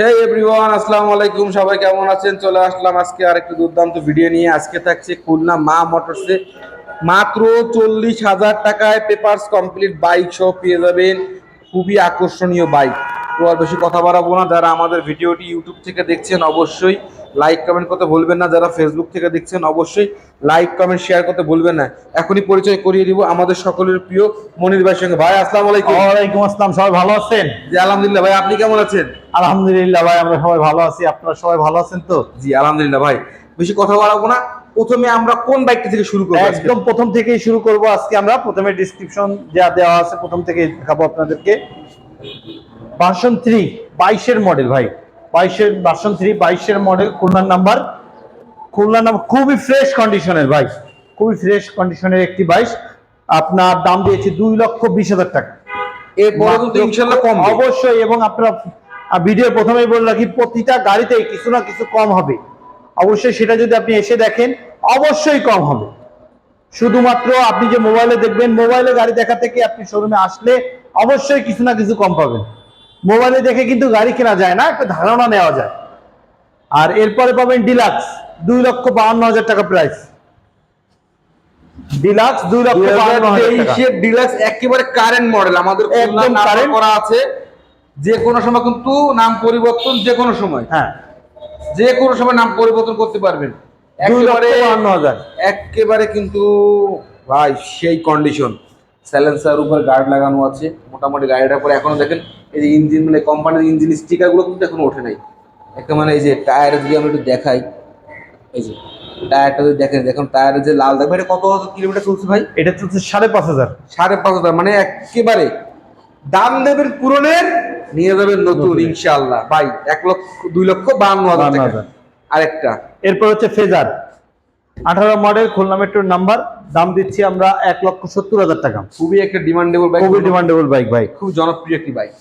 হে everyone আসসালামু আলাইকুম। সবাই কেমন আছেন? চলে আসলাম আজকে আরেকটি দুর্দান্ত ভিডিও নিয়ে। আজকে থাকছে খুলনা মা মোটরসে মাত্র চল্লিশ হাজার টাকায় পেপারস কমপ্লিট বাইক সহ পেয়ে যাবেন। খুবই আকর্ষণীয় বাইক তো আর বেশি কথা বাড়াবো না। যারা আমাদের ভিডিওটি ইউটিউব থেকে দেখছেন অবশ্যই লাইক কমেন্ট করতে ভুলবেন না। যারা ফেসবুক থেকে দেখছেন অবশ্যই লাইক কমেন্ট শেয়ার করতে ভুলবেন না। এখনই পরিচয় করিয়ে দিব আমাদের সকলের প্রিয় মনির ভাইয়ের সঙ্গে। ভাই আসসালামু আলাইকুম। ওয়ালাইকুম আসসালাম। সবাই ভালো আছেন? জি আলহামদুলিল্লাহ। ভাই আপনি কেমন আছেন? আলহামদুলিল্লাহ ভাই আমরা সবাই ভালো আছি। আপনারা সবাই ভালো আছেন তো? জি আলহামদুলিল্লাহ। ভাই বেশি কথা বাড়াবো না। প্রথমে আমরা কোন বাইকটা থেকে শুরু করব একদম প্রথম থেকেই শুরু করব। আজকে আমরা প্রথমে ডিসক্রিপশন যা দেওয়া আছে প্রথম থেকে দেখাবো আপনাদেরকে। ভার্সন থ্রি বাইশের মডেল ভাই। বাইশের ভার্সন থ্রি বাইশের মডেল খুলনার নাম্বার খুলনার নাম্বার খুবই ফ্রেশ কন্ডিশনের ভাই। খুবই ফ্রেশ কন্ডিশনের একটি বাইশ। আপনার দাম দিয়েছি দুই লক্ষ বিশ হাজার টাকা। এরপরে কিন্তু ইনশাল্লাহ কম অবশ্যই এবং আপনারা ভিডিও প্রথমেই বলে রাখি প্রতিটা গাড়িতে কিছু না কিছু কম হবে। অবশ্যই সেটা যদি আপনি এসে দেখেন অবশ্যই কম হবে। শুধুমাত্র আপনি যে মোবাইলে দেখবেন মোবাইলে গাড়ি দেখা থেকে আপনি শোরুমে আসলে অবশ্যই কিছু না কিছু কম পাবেন। মোবাইলে দেখে কিন্তু গাড়ি কেনা যায় না একটা ধারণা নেওয়া যায়। আর এরপরে পাবেন ডিলাক্স দুই লক্ষ বাহান্ন হাজার টাকা প্রাইস ডিলাক্স দুই লক্ষ বাহান্ন হাজার টাকা। 2023 এর ডিলাক্স একেবারে কারেন্ট মডেল আমাদের একদম একদম কারেন্ট করা আছে। যে কোনো সময় কিন্তু নাম পরিবর্তন যে কোনো সময়। হ্যাঁ। যে কোনো সময় নাম পরিবর্তন করতে পারবেন। একেবারে একেবারে কিন্তু ভাই সেই কন্ডিশন স্যালেন্সার উপর গার্ড লাগানো আছে মোটামুটি গাড়িটার পরে এখনও দেখেন এই যে ইঞ্জিন মানে কোম্পানির ইঞ্জিন স্টিকারগুলো কিন্তু এখনও ওঠে নাই। একটা মানে এই যে টায়ার যদি আমরা একটু দেখাই এই যে টায়ারটা যদি দেখেন দেখুন টায়ারের যে লাল দেখবে এটা কত কিলোমিটার চলছে ভাই? এটা চলছে সাড়ে পাঁচ হাজার। সাড়ে পাঁচ হাজার মানে একেবারে দাম দেবেন পুরনের নিয়ে যাবেন নতুন ইনশাআল্লাহ। ভাই এক লক্ষ দুই লক্ষ বাহান্ন হাজার টাকা। হাজার। আরেকটা। এরপর হচ্ছে ফেজার। আঠারো মডেল খুলনা মেট্রোর নাম্বার দাম দিচ্ছি আমরা এক লক্ষ সত্তর হাজার টাকা। খুবই একটা ডিমান্ডেবল বাইক খুবই ডিমান্ডেবল বাইক ভাই। খুব জনপ্রিয় একটি বাইক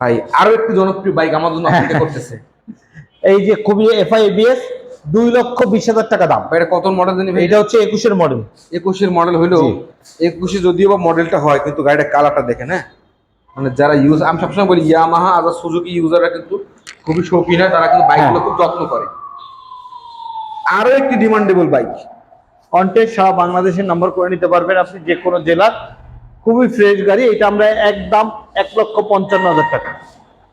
ভাই আরও একটি জনপ্রিয় বাইক আমার জন্য অপেক্ষা করতেছে। এই যে খুবই এফআই এবিএস দুই লক্ষ বিশ হাজার টাকা দাম। এটা কত মডেল জানি ভাই? এটা হচ্ছে একুশের মডেল একুশের মডেল হইল একুশে যদিও বা মডেলটা হয় কিন্তু গাড়িটা কালারটা দেখেন হ্যাঁ? মানে যারা ইউজ আমি সবসময় বলি ইয়ামাহা আদার সুজুকি ইউজাররা কিন্তু খুবই শৌখিন হয় তারা কিন্তু বাইকগুলো হ্যাঁ। খুব যত্ন করে। আরও একটি ডিমান্ডেবল বাইক কন্টেস্ট সারা বাংলাদেশের নাম্বার করে নিতে পারবেন আপনি যে কোনো জেলার। খুবই ফ্রেশ গাড়ি এটা আমরা একদম এক লক্ষ পঞ্চান্ন হাজার টাকা।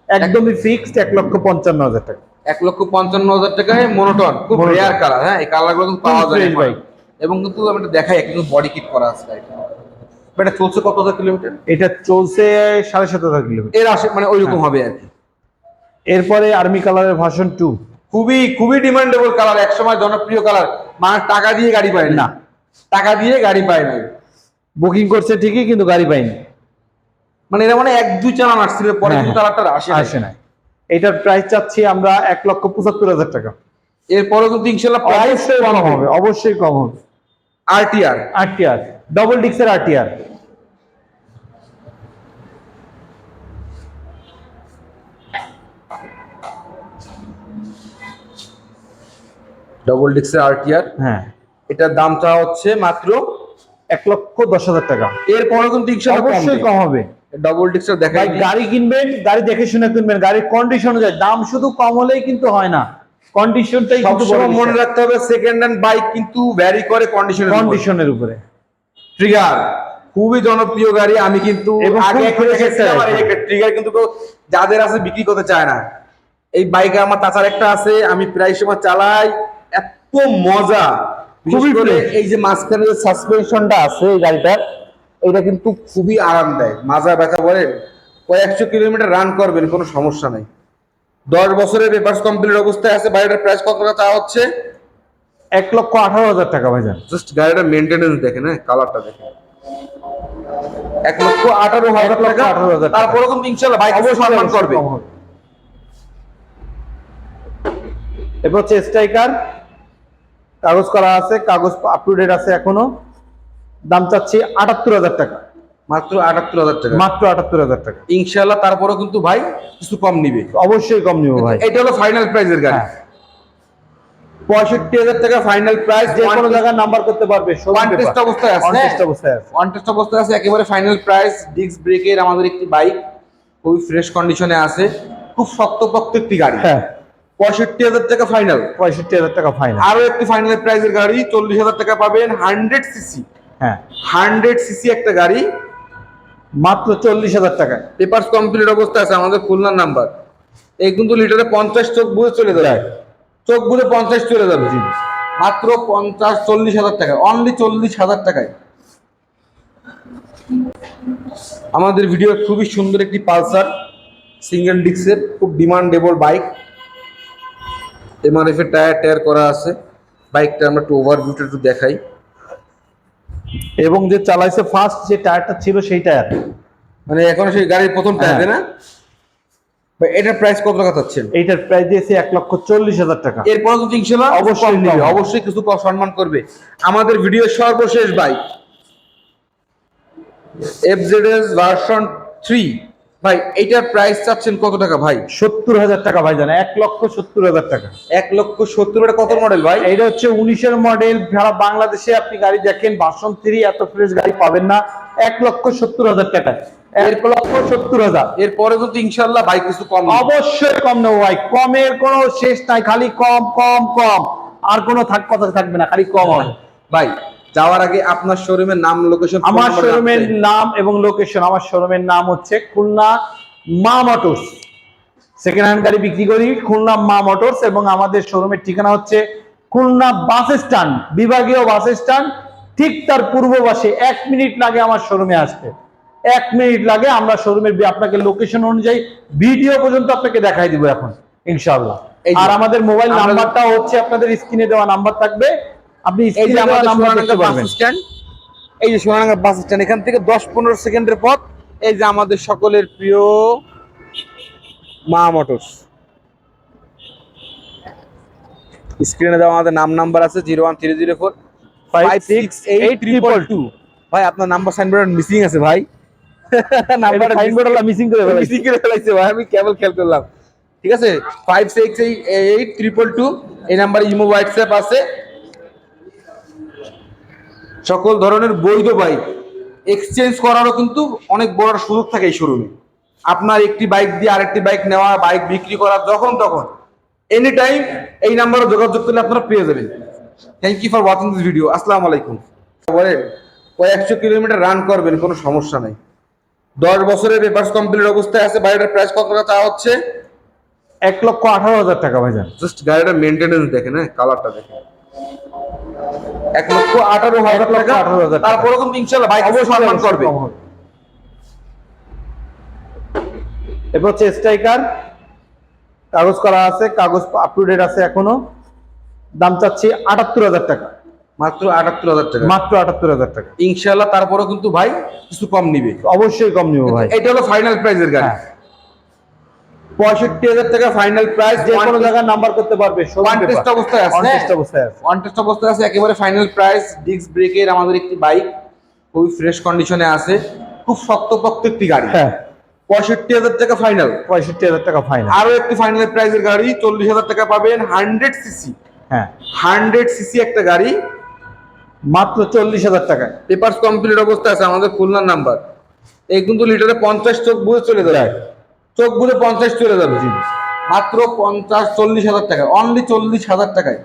একদমই ফিক্সড এক লক্ষ পঞ্চান্ন হাজার টাকা। এক লক্ষ পঞ্চান্ন হাজার টাকায় মনোটন খুব রেয়ার কালার হ্যাঁ এই কালারগুলো কিন্তু পাওয়া যায় bike। এবং কিন্তু আমি এটা দেখাই কিন্তু বডি কিট করা আছে এটা চলছে কত হাজার কিলোমিটার? এটা চলছে সাড়ে সাত হাজার কিলোমিটার। এর আসে মানে ওই রকম হবে আর কি। এরপরে আর্মি কালারের ভার্সন টু খুবই খুবই ডিমান্ডেবল কালার একসময় জনপ্রিয় কালার মানে টাকা দিয়ে গাড়ি পায় না। টাকা দিয়ে গাড়ি পায় না। বুকিং করছে ঠিকই কিন্তু গাড়ি পাইনি মানে এরা মানে এক দুই চালান আসছিল পরে হ্যাঁ, কিন্তু হ্যাঁ। কালারটা আসে আসে না এটার প্রাইস চাচ্ছি আমরা এক লক্ষ পঁচাত্তর হাজার টাকা। এরপরে কিন্তু ইনশাল্লাহ প্রাইস কম হবে অবশ্যই কম হবে। আরটিআর আরটিআর ডবল ডিক্সের আরটিআর ডবল ডিক্সের আরটিআর হ্যাঁ। এটার দামটা হচ্ছে মাত্র এক লক্ষ দশ হাজার টাকা। এরপরে কিন্তু অবশ্যই কম হবে ডবল ডিক্সের ভাই দেখাই গাড়ি কিনবেন গাড়ি দেখে শুনে কিনবেন। গাড়ির কন্ডিশন অনুযায়ী দাম শুধু কম হলেই কিন্তু হয় না। কন্ডিশনটাই কিন্তু মনে রাখতে হবে সেকেন্ড হ্যান্ড বাইক কিন্তু ভ্যারি করে কন্ডিশন কন্ডিশনের উপরে। ট্রিগার খুবই জনপ্রিয় গাড়ি। আমি কিন্তু আগে একটা ট্রিগার কিন্তু যাদের আছে বিক্রি করতে চায় না। এই বাইকে আমার তাছার একটা আছে আমি প্রায় সময় চালাই। মজা। খুবই করে এই যে মাঝখানে যে সাসপেনশনটা আছে এই গাড়িটার এটা কিন্তু খুবই আরাম দেয় মাজা ব্যথা বলেন কয়েকশো কিলোমিটার রান করবেন কোনো সমস্যা নাই। দশ বছরের পেপার্স কমপ্লিট অবস্থায় আছে গাড়িটার প্রাইস কত টাকা চাওয়া হচ্ছে? এক লক্ষ আঠারো হাজার টাকা ভাইজান। জাস্ট গাড়িটা মেনটেনেন্স দেখেন হ্যাঁ কালারটা দেখেন। এক লক্ষ আঠারো হাজার টাকা আঠারো হাজার। তারপরে কিন্তু ইনশাল্লাহ বাইক অবশ্যই সম্মান করবে। এরপর হচ্ছে স্ট্রাইকার কাগজ করা আছে কাগজ আপ টু ডেট আছে এখনও। দাম চাচ্ছি আটাত্তর হাজার টাকা। মাত্র আটাত্তর হাজার টাকা? মাত্র আটাত্তর হাজার টাকা। ইনশাল্লাহ তারপরে কিন্তু ভাই কিছু কম নিবে। অবশ্যই কম নিবে ভাই। এটা হলো ফাইনাল প্রাইজের গাড়ি। হ্যাঁ। পঁয়ষট্টি হাজার টাকা ফাইনাল প্রাইস যে কোনো জায়গায় নাম্বার করতে পারবে ওয়ান টেস্ট অবস্থায় আছে। ওয়ান টেস্ট অবস্থায় আছে। ওয়ান টেস্ট অবস্থায় আছে একেবারে ফাইনাল প্রাইস ডিস্ক ব্রেকের আমাদের একটি বাইক খুবই ফ্রেশ কন্ডিশনে আছে। খুব শক্তপোক্ত একটি গাড়ি। হ্যাঁ। পঁয়ষট্টি হাজার টাকা ফাইনাল পঁয়ষট্টি হাজার টাকা ফাইনাল আরও একটি ফাইনাল প্রাইজের গাড়ি চল্লিশ হাজার টাকা পাবেন হান্ড্রেড সিসি হ্যাঁ। হান্ড্রেড সিসি একটা গাড়ি মাত্র চল্লিশ হাজার টাকায় পেপারস কমপ্লিট অবস্থা আছে আমাদের খুলনার নাম্বার এই কিন্তু লিটারে পঞ্চাশ চোখ বুঝে চলে যাবে। চোখ বুঝে পঞ্চাশ চলে যাবে। মাত্র পঞ্চাশ চল্লিশ হাজার টাকা। অনলি চল্লিশ হাজার টাকায়। আমাদের ভিডিও খুবই সুন্দর একটি পালসার সিঙ্গেল ডিক্সের খুব ডিমান্ডেবল বাইক এমআরএফ এর টায়ার টায়ার করা আছে। বাইকটা আমরা একটু ওভারভিউটা একটু দেখাই। এবং যে চালাইছে ফার্স্ট যে টায়ারটা ছিল সেই টায়ার মানে এখন সেই গাড়ির প্রথম টায়ার হ্যাঁ। না? ভাই এটার প্রাইস কত টাকা চাচ্ছেন? এইটার প্রাইস দিয়েছে এক লক্ষ চল্লিশ হাজার টাকা। এরপর তো ইনশাল্লাহ অবশ্যই অবশ্যই নেবে। অবশ্যই কিছু সম্মান করবে। আমাদের ভিডিও সর্বশেষ বাইক এফজেডএস ভার্সন থ্রি ভাই এইটার প্রাইস চাচ্ছেন কত টাকা ভাই? সত্তর হাজার টাকা ভাই জানে এক লক্ষ সত্তর হাজার টাকা। এক লক্ষ সত্তর এটা কত মডেল ভাই? এইটা হচ্ছে উনিশের মডেল সারা বাংলাদেশে আপনি গাড়ি দেখেন বাসন থ্রি এত ফ্রেশ গাড়ি পাবেন না এক লক্ষ সত্তর হাজার টাকা এক লক্ষ সত্তর হাজার। এরপরে কিন্তু ইনশাল্লাহ বাইক কিছু কম অবশ্যই কম নেব ভাই কমের কোনো শেষ নাই খালি কম কম কম। আর কোনো থাক কথা থাকবে না খালি কম হবে। ভাই যাওয়ার আগে আপনার শোরুমের নাম লোকেশন আমার শোরুমের নাম এবং লোকেশন আমার শোরুমের নাম হচ্ছে খুলনা মা মোটরস। সেকেন্ড হ্যান্ড গাড়ি বিক্রি করি খুলনা মা মোটরস এবং আমাদের শোরুমের ঠিকানা হচ্ছে খুলনা বাস স্ট্যান্ড বিভাগীয় বাস স্ট্যান্ড। ঠিক তার পূর্ব পাশে এক মিনিট লাগে আমার শোরুমে আসতে। এক মিনিট লাগে আমরা শোরুমের আপনাকে লোকেশন অনুযায়ী ভিডিও পর্যন্ত আপনাকে দেখাই দিব এখন ইনশাআল্লাহ। এই আর আমাদের মোবাইল নাম্বারটা হচ্ছে আপনাদের স্ক্রিনে দেওয়া নাম্বার থাকবে। আপনি এই যে আমাদের নাম্বার দেখতে বাস পারবেন স্ট্যান্ড এই যে সোনারাঙ্গা বাস স্ট্যান্ড এখান থেকে দশ পনেরো সেকেন্ডের পথ। এই যে আমাদের সকলের প্রিয় মা মোটরস। স্ক্রিনে দেওয়া আমাদের নাম নাম্বার আছে zero one three zero four five six eight triple two ভাই আপনার নাম্বার সাইনবোর্ড মিসিং আছে ভাই। নাম্বার সাইনবোর্ড মিসিং করে মিসিং করে ফেলাইছে ভাই আমি কেবল খেয়াল করলাম। ঠিক আছে? Five six eight triple two এই নাম্বারে ইমো হোয়াটসঅ্যাপ আছে। সকল ধরনের বৈধ বাইক এক্সচেঞ্জ করারও কিন্তু অনেক বড় সুযোগ থাকে এই শোরুমে আপনার একটি বাইক দিয়ে আরেকটি বাইক নেওয়া বাইক বিক্রি করা যখন তখন এনি টাইম এই নাম্বারে যোগাযোগ করলে আপনারা পেয়ে যাবেন। Thank you for watching this video আসসালামু আলাইকুম। বলেন কয়েকশো কিলোমিটার রান করবেন কোনো সমস্যা নাই। দশ বছরের পেপার্স কমপ্লিট অবস্থায় আছে বাইরের প্রাইস কত টাকা চাওয়া হচ্ছে? এক লক্ষ আঠারো হাজার টাকা ভাইজান। জাস্ট গাড়িটা মেনটেনেন্স দেখেন হ্যাঁ কালারটা দেখেন। এক লক্ষ আঠারো হাজার টাকা। তারপরে ইনশাল্লাহ বাইক সম্মান করবে। এরপর হচ্ছে স্ট্রাইকার। কাগজ করা আছে কাগজ আপ টু ডেট আছে এখনও। দাম চাচ্ছি আটাত্তর হাজার টাকা। মাত্র আটাত্তর হাজার টাকা। মাত্র আটাত্তর হাজার টাকা। ইনশাল্লাহ তারপরে কিন্তু ভাই কিছু কম নিবে। অবশ্যই কম নিবে ভাই। এটা হলো ফাইনাল প্রাইজের গাড়ি। হ্যাঁ। পঁয়ষট্টি হাজার টাকা ফাইনাল প্রাইস যে কোনো জায়গায় নাম্বার করতে পারবে অবস্থায় আছে। অবস্থায় আছে। ওয়ান অবস্থায় আছে একেবারে ফাইনাল প্রাইস ডিস্ক ব্রেকের আমাদের একটি বাইক খুবই ফ্রেশ কন্ডিশনে আছে খুব শক্তপোক্ত একটি গাড়ি। হ্যাঁ। পঁয়ষট্টি হাজার টাকা ফাইনাল পঁয়ষট্টি হাজার টাকা ফাইনাল আরও একটি ফাইনাল প্রাইজের গাড়ি চল্লিশ হাজার টাকা পাবেন হান্ড্রেড সিসি হ্যাঁ। হান্ড্রেড সিসি একটা গাড়ি মাত্র চল্লিশ হাজার টাকায় পেপারস কমপ্লিট অবস্থা আছে আমাদের খুলনার নাম্বার এই কিন্তু লিটারে পঞ্চাশ চোখ বুঝে চলে যাবে চোখ পঞ্চাশ চলে যাবে। মাত্র পঞ্চাশ চল্লিশ হাজার টাকা। অনলি চল্লিশ হাজার টাকায়।